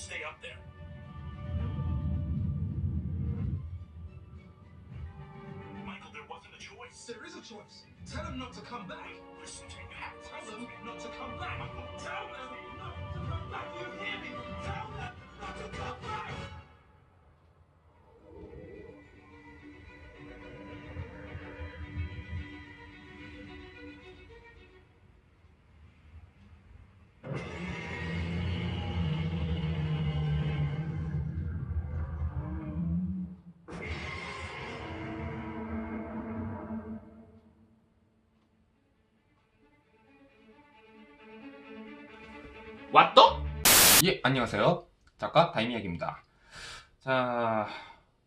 stay up there. Michael, there wasn't a choice. There is a choice. Tell him not to come back. Listen to me. You have to Tell listen them to me. not to come back. Tell them not to come back. You hear me? Tell them not to come back. 왔더? 예, 안녕하세요. 작가 다이미야기입니다. 자,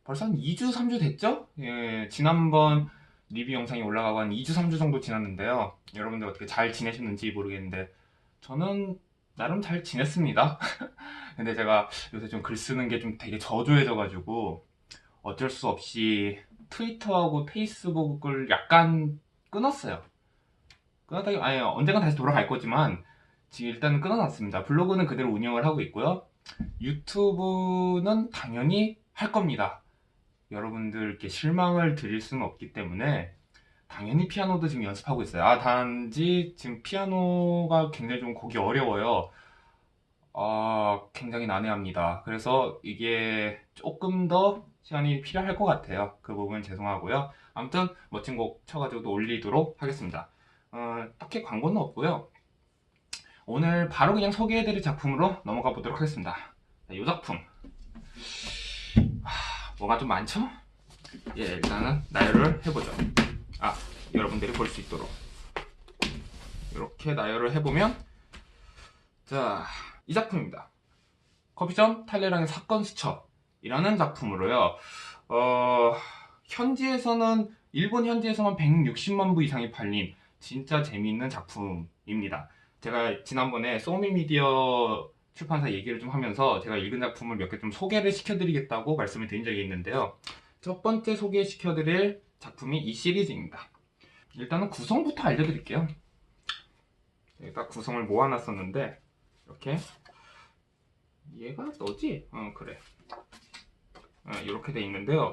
벌써 한 2주, 3주 됐죠? 예, 지난번 리뷰 영상이 올라가고 한 2주, 3주 정도 지났는데요. 여러분들 어떻게 잘 지내셨는지 모르겠는데, 저는 나름 잘 지냈습니다. 근데 제가 요새 좀 글 쓰는 게 좀 되게 저조해져가지고, 어쩔 수 없이 트위터하고 페이스북을 약간 끊었어요. 끊었다기, 아니, 언젠간 다시 돌아갈 거지만, 일단은 끊어놨습니다. 블로그는 그대로 운영을 하고 있고요. 유튜브는 당연히 할 겁니다. 여러분들께 실망을 드릴 수는 없기 때문에 당연히 피아노도 지금 연습하고 있어요. 아, 단지 지금 피아노가 굉장히 좀 곡이 어려워요. 아, 굉장히 난해합니다. 그래서 이게 조금 더 시간이 필요할 것 같아요. 그 부분 죄송하고요. 아무튼 멋진 곡 쳐가지고 올리도록 하겠습니다. 어, 딱히 광고는 없고요. 오늘 바로 그냥 소개해드릴 작품으로 넘어가 보도록 하겠습니다. 이 작품. 하, 뭐가 좀 많죠? 예, 일단은 나열을 해보죠. 아, 여러분들이 볼 수 있도록. 이렇게 나열을 해보면, 자, 이 작품입니다. 커피점 탈레랑의 사건 수첩 이라는 작품으로요. 어, 현지에서는, 일본 현지에서만 160만 부 이상이 팔린 진짜 재미있는 작품입니다. 제가 지난번에 소미 미디어 출판사 얘기를 좀 하면서 제가 읽은 작품을 몇 개 좀 소개를 시켜드리겠다고 말씀을 드린 적이 있는데요. 첫 번째 소개시켜드릴 작품이 이 시리즈입니다. 일단은 구성부터 알려드릴게요. 여기다 구성을 모아놨었는데 이렇게 얘가 너지? 어 그래. 어, 이렇게 돼 있는데요.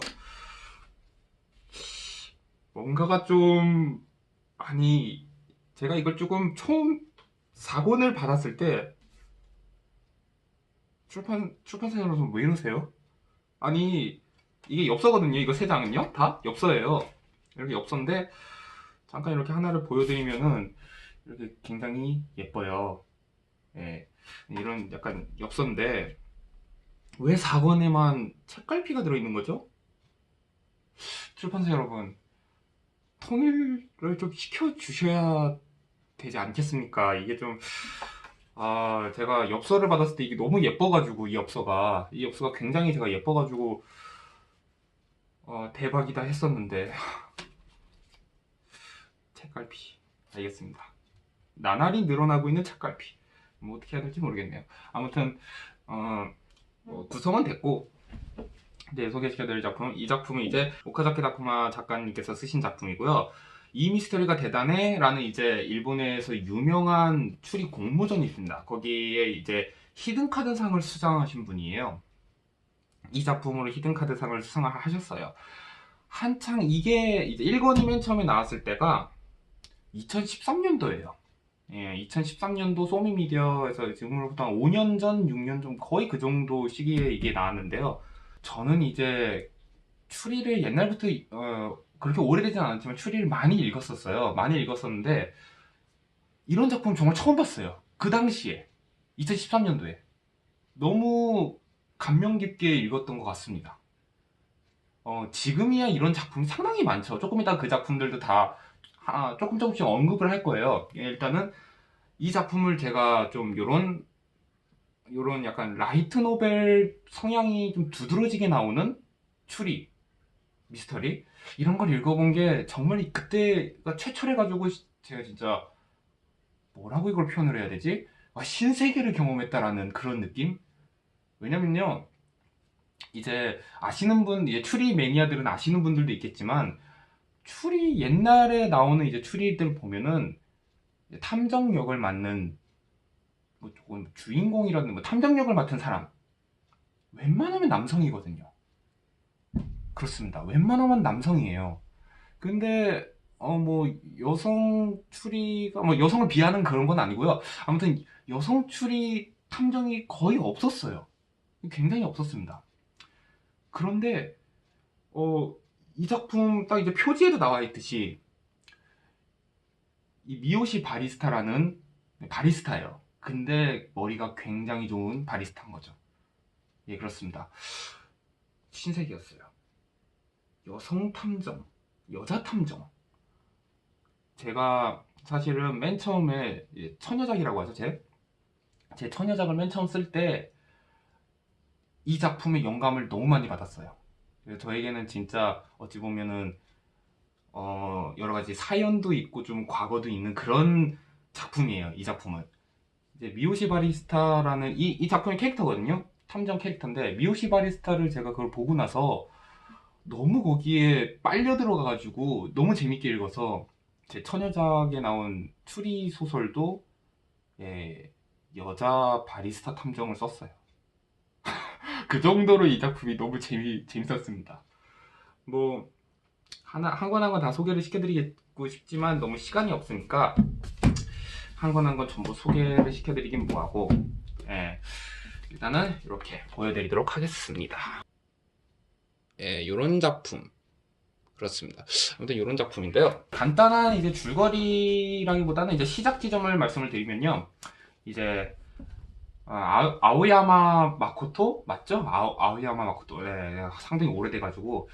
뭔가가 좀 아니 제가 이걸 조금 처음 4권을 받았을 때 출판 출판사 여러분 왜 이러세요? 아니 이게 엽서거든요. 이거 세 장은요 다 엽서예요. 이렇게 엽서인데 잠깐 이렇게 하나를 보여드리면은 이렇게 굉장히 예뻐요. 예, 이런 약간 엽서인데 왜 4권에만 책갈피가 들어있는 거죠? 출판사 여러분 통일을 좀 시켜 주셔야 되지 않겠습니까? 이게 좀, 아, 제가 엽서를 받았을 때 이게 너무 예뻐가지고, 이 엽서가. 이 엽서가 굉장히 제가 예뻐가지고, 어, 대박이다 했었는데. 책갈피. 알겠습니다. 나날이 늘어나고 있는 책갈피. 뭐 어떻게 해야 될지 모르겠네요. 아무튼, 어, 뭐 구성은 됐고, 이제 소개시켜드릴 작품은, 이 작품은 이제 오카자키 다쿠마 작가님께서 쓰신 작품이고요. 이 미스터리가 대단해 라는 이제 일본에서 유명한 추리 공모전이 있습니다. 거기에 이제 히든카드상을 수상하신 분이에요. 이 작품으로 히든카드상을 수상을 하셨어요. 한창 이게 이제 1권이 맨 처음에 나왔을 때가 2013년도예요. 예, 2013년도 소미미디어에서 지금으로부터 한 5년 전, 6년 전 거의 그 정도 시기에 이게 나왔는데요. 저는 이제 추리를 옛날부터 어, 그렇게 오래되진 않았지만 추리를 많이 읽었었어요. 많이 읽었었는데 이런 작품 정말 처음 봤어요. 그 당시에 2013년도에 너무 감명 깊게 읽었던 것 같습니다. 어, 지금이야 이런 작품이 상당히 많죠. 조금 이따 그 작품들도 다 아, 조금 조금씩 언급을 할 거예요. 일단은 이 작품을 제가 좀 요런 요런 약간 라이트 노벨 성향이 좀 두드러지게 나오는 추리 미스터리 이런 걸 읽어본 게 정말 그때가 최초래 가지고 제가 진짜 뭐라고 이걸 표현을 해야 되지? 아, 신세계를 경험했다라는 그런 느낌? 왜냐면요 이제 아시는 분 이제 추리 매니아들은 아시는 분들도 있겠지만 추리 옛날에 나오는 이제 추리들 보면은 탐정 역을 맡는 뭐 조금 주인공이라든 뭐 탐정 역을 맡은 사람 웬만하면 남성이거든요. 그렇습니다. 웬만하면 남성이에요. 근데 어 뭐 여성 추리가 뭐 여성을 비하는 그런 건 아니고요. 아무튼 여성 추리 탐정이 거의 없었어요. 굉장히 없었습니다. 그런데 어 이 작품 딱 이제 표지에도 나와 있듯이 이 미요시 바리스타라는 바리스타예요. 근데 머리가 굉장히 좋은 바리스타인 거죠. 예, 그렇습니다. 신세계였어요. 여성 탐정, 여자 탐정. 제가 사실은 맨 처음에 예, 처녀작이라고 하죠, 제. 제 처녀작을 맨 처음 쓸 때 이 작품의 영감을 너무 많이 받았어요. 저에게는 진짜 어찌 보면은 어, 여러 가지 사연도 있고 좀 과거도 있는 그런 작품이에요. 이 작품은. 이제 미오시 바리스타라는 이, 이 작품의 캐릭터거든요. 탐정 캐릭터인데 미오시 바리스타를 제가 그걸 보고 나서 너무 거기에 빨려 들어가가지고 너무 재밌게 읽어서 제 처녀작에 나온 추리 소설도 예, 여자 바리스타 탐정을 썼어요. 그 정도로 이 작품이 너무 재미 재밌었습니다. 뭐 하나 한 권 한 권 다 소개를 시켜드리고 싶지만 너무 시간이 없으니까 한 권 한 권 전부 소개를 시켜드리긴 뭐하고 예, 일단은 이렇게 보여드리도록 하겠습니다. 예, 요런 작품 그렇습니다. 아무튼 이런 작품인데요. 간단한 이제 줄거리라기보다는 이제 시작 지점을 말씀을 드리면요. 이제 아, 아오야마 마코토 맞죠? 아오, 아오야마 마코토. 네, 네, 상당히 오래돼가지고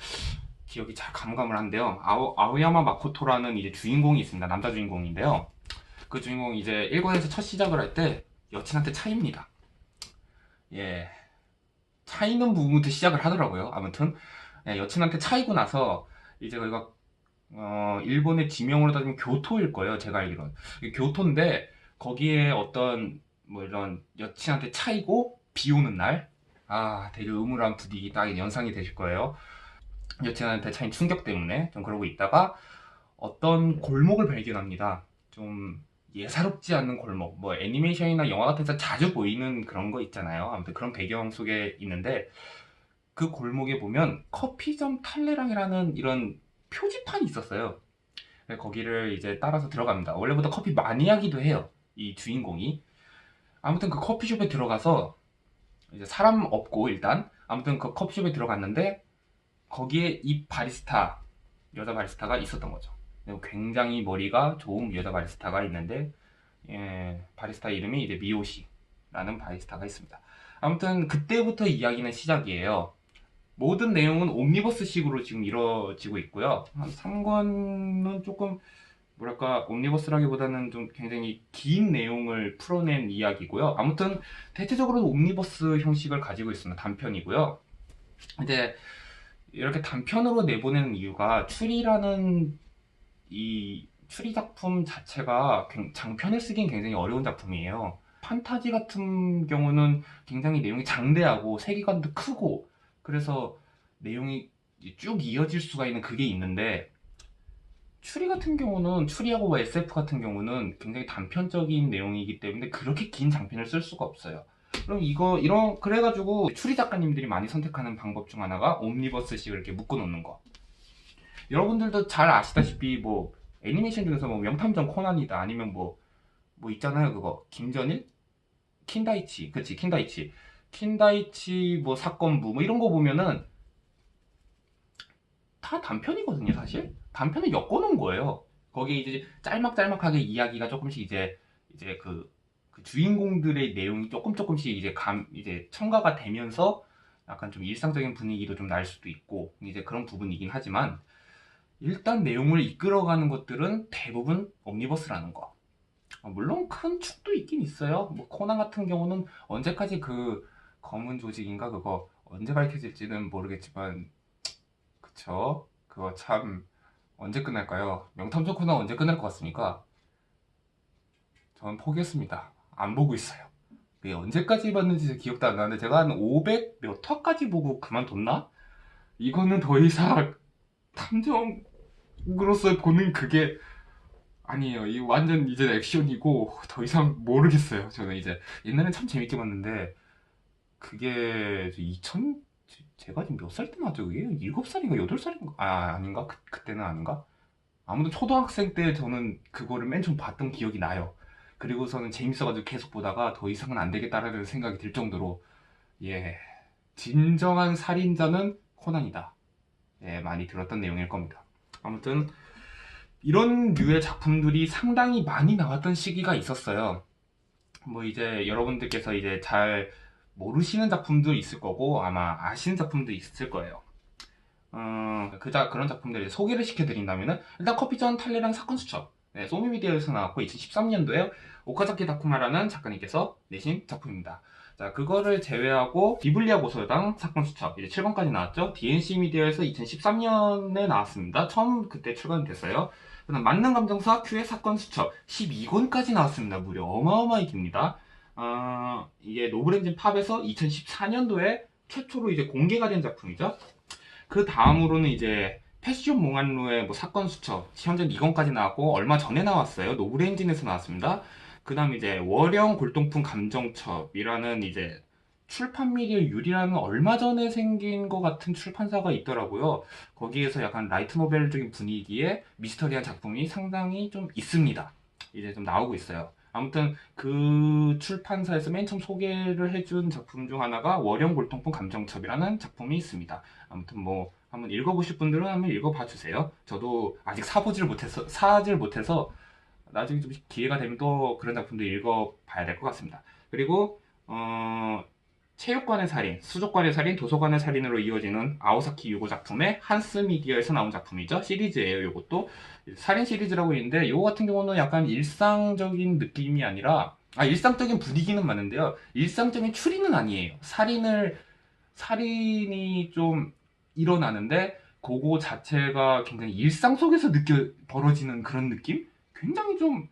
기억이 잘 가물가물한데요. 아오, 아오야마 마코토라는 이제 주인공이 있습니다. 남자 주인공인데요. 그 주인공이 이제 일본에서 첫 시작을 할 때 여친한테 차입니다. 예. 차이는 부분부터 시작을 하더라고요. 아무튼 예, 여친한테 차이고 나서 이제 거기가 어, 일본의 지명으로 따지면 교토일 거예요. 제가 알기로는 교토인데 거기에 어떤 뭐 이런 여친한테 차이고 비 오는 날, 아 되게 음울한 분위기 딱 연상이 되실 거예요. 여친한테 차인 충격 때문에 좀 그러고 있다가 어떤 골목을 발견합니다. 좀 예사롭지 않는 골목, 뭐 애니메이션이나 영화 같은 데서 자주 보이는 그런 거 있잖아요. 아무튼 그런 배경 속에 있는데 그 골목에 보면 커피점 탈레랑이라는 이런 표지판이 있었어요. 거기를 이제 따라서 들어갑니다. 원래부터 커피 마니아기도 해요. 이 주인공이. 아무튼 그 커피숍에 들어가서 이제 사람 없고 일단 아무튼 그 커피숍에 들어갔는데 거기에 이 바리스타 여자 바리스타가 있었던 거죠. 굉장히 머리가 좋은 여자 바리스타가 있는데 예, 바리스타 이름이 이제 미오시라는 바리스타가 있습니다. 아무튼 그때부터 이야기는 시작이에요. 모든 내용은 옴니버스식으로 지금 이루어지고 있고요. 한 3권은 조금 뭐랄까 옴니버스라기보다는 좀 굉장히 긴 내용을 풀어낸 이야기고요. 아무튼 대체적으로 옴니버스 형식을 가지고 있습니다. 단편이고요. 이제 이렇게 단편으로 내보내는 이유가 추리라는 이 추리 작품 자체가 장편을 쓰긴 굉장히 어려운 작품이에요. 판타지 같은 경우는 굉장히 내용이 장대하고 세계관도 크고 그래서 내용이 쭉 이어질 수가 있는 그게 있는데 추리 같은 경우는 추리하고 뭐 SF 같은 경우는 굉장히 단편적인 내용이기 때문에 그렇게 긴 장편을 쓸 수가 없어요. 그럼 이거 이런 그래가지고 추리 작가님들이 많이 선택하는 방법 중 하나가 옴니버스식을 이렇게 묶어놓는 거. 여러분들도 잘 아시다시피 뭐 애니메이션 중에서 뭐 명탐정 코난이다 아니면 뭐뭐 뭐 있잖아요. 그거. 김전일, 킨다이치, 그치 킨다이치, 킨다이치 뭐 사건부 뭐 이런 거 보면은 다 단편이거든요 사실. 단편을 엮어놓은 거예요. 거기에 이제 짤막짤막하게 이야기가 조금씩 이제 이제 그, 그 주인공들의 내용이 조금 조금씩 이제 감 이제 첨가가 되면서 약간 좀 일상적인 분위기도 좀 날 수도 있고 이제 그런 부분이긴 하지만 일단 내용을 이끌어가는 것들은 대부분 옴니버스라는 거. 어, 물론 큰 축도 있긴 있어요. 뭐 코난 같은 경우는 언제까지 그 검은 조직인가 그거 언제 밝혀질지는 모르겠지만 그쵸? 그거 참 언제 끝날까요? 명탐정 코난 언제 끝날 것 같습니까? 저는 포기했습니다. 안 보고 있어요. 그게 언제까지 봤는지 기억도 안 나는데 제가 한 500 몇 화까지 보고 그만뒀나? 이거는 더 이상 탐정으로서 보는 그게 아니에요. 이 완전 이제 액션이고 더 이상 모르겠어요. 저는 이제 옛날엔 참 재밌게 봤는데 그게 2000 제가 지금 몇 살 때 나왔죠 그게? 7살인가 8살인가? 아 아닌가? 그, 그때는 아닌가? 아무튼 초등학생 때 저는 그거를 맨 처음 봤던 기억이 나요. 그리고서는 재밌어가지고 계속 보다가 더 이상은 안 되겠다라는 생각이 들 정도로 예 진정한 살인자는 코난이다. 예 많이 들었던 내용일 겁니다. 아무튼 이런 류의 작품들이 상당히 많이 나왔던 시기가 있었어요. 뭐 이제 여러분들께서 이제 잘 모르시는 작품도 있을 거고 아마 아시는 작품도 있을 거예요. 어, 그자 그런 작품들을 소개를 시켜드린다면은 일단 커피전 탈레랑 사건 수첩 네, 소미미디어에서 나왔고 2013년도에 오카자키 다쿠마라는 작가님께서 내신 작품입니다. 자 그거를 제외하고 비블리아 고소당 사건 수첩 이제 7권까지 나왔죠. DNC 미디어에서 2013년에 나왔습니다. 처음 그때 출간이 됐어요. 그다음 만능 감정사 큐의 사건 수첩 12권까지 나왔습니다. 무려 어마어마하게 깁니다. 어, 이게 노브렌진 팝에서 2014년도에 최초로 이제 공개가 된 작품이죠. 그 다음으로는 이제 패션 몽환루의 뭐 사건 수첩 현재 2권까지 나왔고 얼마 전에 나왔어요. 노브레인진에서 나왔습니다. 그 다음 이제 월영 골동품 감정첩이라는 이제 출판 미디어 유리라는 얼마 전에 생긴 것 같은 출판사가 있더라고요. 거기에서 약간 라이트 노벨적인 분위기의 미스터리한 작품이 상당히 좀 있습니다. 이제 좀 나오고 있어요. 아무튼 그 출판사에서 맨 처음 소개를 해준 작품 중 하나가 월영 골동품 감정첩이라는 작품이 있습니다. 아무튼 뭐 한번 읽어보실 분들은 한번 읽어봐 주세요. 저도 아직 사보지를 못해서 사질 못해서 나중에 좀 기회가 되면 또 그런 작품도 읽어봐야 될 것 같습니다. 그리고 어, 체육관의 살인, 수족관의 살인, 도서관의 살인으로 이어지는 아오사키 유고 작품의 한스 미디어에서 나온 작품이죠. 시리즈예요. 이것도 살인 시리즈라고 있는데 이거 같은 경우는 약간 일상적인 느낌이 아니라 아 일상적인 분위기는 맞는데요. 일상적인 추리는 아니에요. 살인을 살인이 좀 일어나는데 그거 자체가 굉장히 일상 속에서 느껴 벌어지는 그런 느낌? 굉장히 좀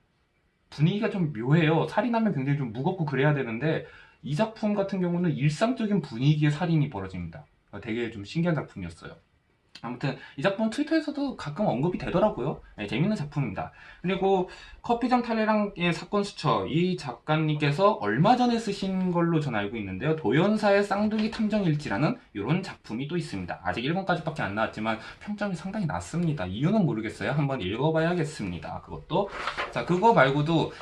분위기가 좀 묘해요. 살인하면 굉장히 좀 무겁고 그래야 되는데 이 작품 같은 경우는 일상적인 분위기의 살인이 벌어집니다. 되게 좀 신기한 작품이었어요. 아무튼 이 작품 트위터에서도 가끔 언급이 되더라고요. 네, 재밌는 작품입니다. 그리고 커피장 탈레랑의 사건 수첩 이 작가님께서 얼마 전에 쓰신 걸로 전 알고 있는데요. 도연사의 쌍둥이 탐정일지라는 이런 작품이 또 있습니다. 아직 1권까지밖에 안 나왔지만 평점이 상당히 낮습니다. 이유는 모르겠어요. 한번 읽어봐야겠습니다. 그것도 자 그거 말고도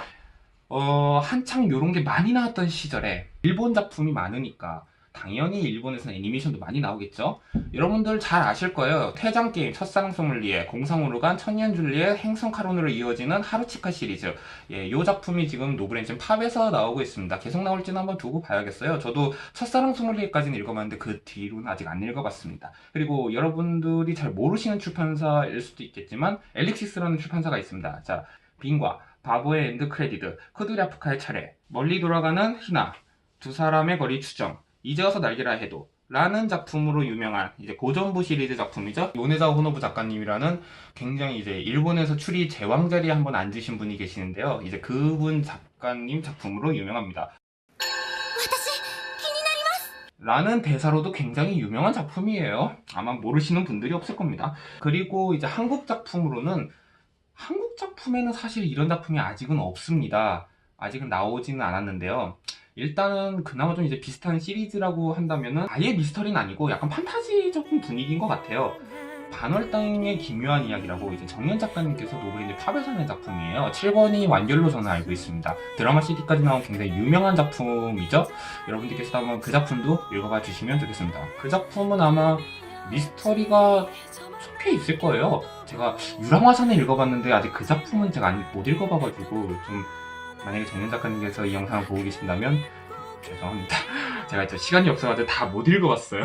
어, 한창 요런 게 많이 나왔던 시절에 일본 작품이 많으니까 당연히 일본에서는 애니메이션도 많이 나오겠죠. 여러분들 잘 아실 거예요. 퇴장 게임, 첫사랑 소믈리에, 공상으로 간 천년 줄리의 행성 카론으로 이어지는 하루치카 시리즈. 예, 요 작품이 지금 노브렌진 팝에서 나오고 있습니다. 계속 나올지는 한번 두고 봐야겠어요. 저도 첫사랑 소믈리에까지는 읽어봤는데 그 뒤로는 아직 안 읽어봤습니다. 그리고 여러분들이 잘 모르시는 출판사일 수도 있겠지만 엘릭시스라는 출판사가 있습니다. 자, 빙과 바보의 엔드 크레디트, 크드리아프카의 차례, 멀리 돌아가는 희나, 두 사람의 거리 추정, 이제 와서 날개라 해도 라는 작품으로 유명한 이제 고전부 시리즈 작품이죠. 요네자 호노부 작가님이라는 굉장히 이제 일본에서 추리 제왕 자리에 한번 앉으신 분이 계시는데요. 이제 그분 작가님 작품으로 유명합니다. 라는 대사로도 굉장히 유명한 작품이에요. 아마 모르시는 분들이 없을 겁니다. 그리고 이제 한국 작품으로는 한국 작품에는 사실 이런 작품이 아직은 없습니다. 아직은 나오지는 않았는데요. 일단은 그나마 좀 이제 비슷한 시리즈라고 한다면은 아예 미스터리는 아니고 약간 판타지적인 분위기인 것 같아요. 반월당의 기묘한 이야기라고 이제 정연 작가님께서 팝에서 낸 작품이에요. 7권이 완결로 저는 알고 있습니다. 드라마 CD까지 나온 굉장히 유명한 작품이죠. 여러분들께서 한번 그 작품도 읽어봐 주시면 좋겠습니다. 그 작품은 아마 미스터리가 속해 있을 거예요. 제가 유랑화산을 읽어봤는데 아직 그 작품은 제가 안- 못 읽어봐가지고 좀 만약에 정연 작가님께서 이 영상을 보고 계신다면 죄송합니다. 제가 진짜 시간이 없어가지고 다 못 읽어봤어요.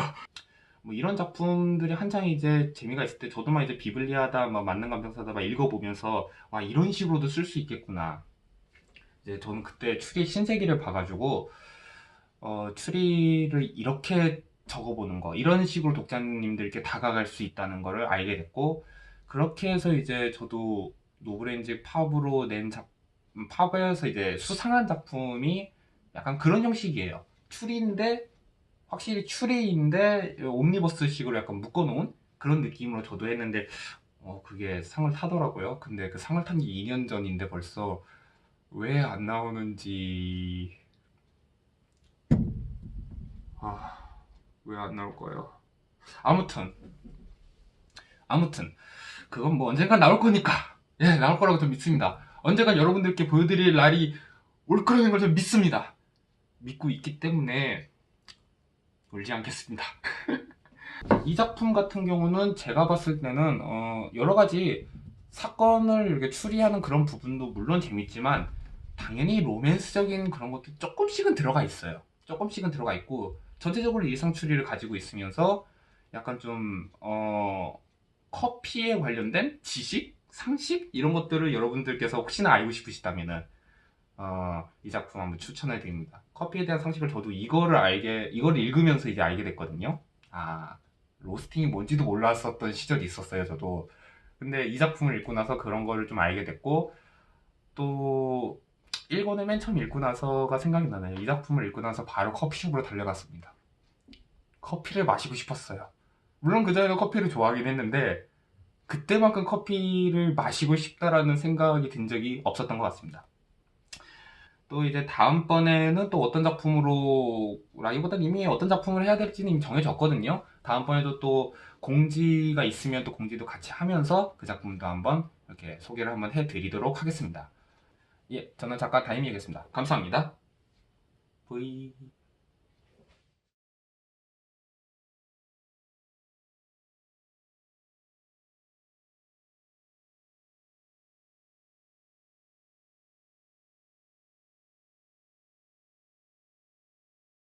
뭐 이런 작품들이 한창 이제 재미가 있을 때 저도 막 이제 비블리아다, 막 만능 감정사다 막 읽어보면서 와 이런 식으로도 쓸 수 있겠구나. 이제 저는 그때 추리 신세기를 봐가지고 어, 추리를 이렇게 적어보는 거 이런 식으로 독자님들께 다가갈 수 있다는 거를 알게 됐고 그렇게 해서 이제 저도 노브렌지 팝으로 낸 작, 음, 팝에서 이제 수상한 작품이 약간 그런 형식이에요. 추리인데 확실히 추리인데 옴니버스식으로 약간 묶어놓은 그런 느낌으로 저도 했는데 어 그게 상을 타더라고요. 근데 그 상을 탄 게 2년 전인데 벌써 왜 안 나오는지 아, 왜 안 나올 거예요? 아무튼, 아무튼, 그건 뭐 언젠간 나올 거니까, 예, 나올 거라고 좀 믿습니다. 언젠간 여러분들께 보여드릴 날이 올 거라는 걸좀 믿습니다. 믿고 있기 때문에, 울지 않겠습니다. 이 작품 같은 경우는 제가 봤을 때는, 어, 여러 가지 사건을 이렇게 추리하는 그런 부분도 물론 재밌지만, 당연히 로맨스적인 그런 것도 조금씩은 들어가 있어요. 조금씩은 들어가 있고, 전체적으로 일상 추리를 가지고 있으면서 약간 좀, 어, 커피에 관련된 지식? 상식? 이런 것들을 여러분들께서 혹시나 알고 싶으시다면은, 어, 이 작품 한번 추천해 드립니다. 커피에 대한 상식을 저도 이거를 알게, 이거를 읽으면서 이제 알게 됐거든요. 아, 로스팅이 뭔지도 몰랐었던 시절이 있었어요, 저도. 근데 이 작품을 읽고 나서 그런 거를 좀 알게 됐고, 또, 일권을 맨 처음 읽고 나서가 생각이 나네요. 이 작품을 읽고 나서 바로 커피숍으로 달려갔습니다. 커피를 마시고 싶었어요. 물론 그전에도 커피를 좋아하긴 했는데, 그때만큼 커피를 마시고 싶다라는 생각이 든 적이 없었던 것 같습니다. 또 이제 다음번에는 또 어떤 작품으로, 라기보다 이미 어떤 작품을 해야 될지는 정해졌거든요. 다음번에도 또 공지가 있으면 또 공지도 같이 하면서 그 작품도 한번 이렇게 소개를 한번 해드리도록 하겠습니다. 예, 저는 작가 다임이겠습니다. 감사합니다. 브이.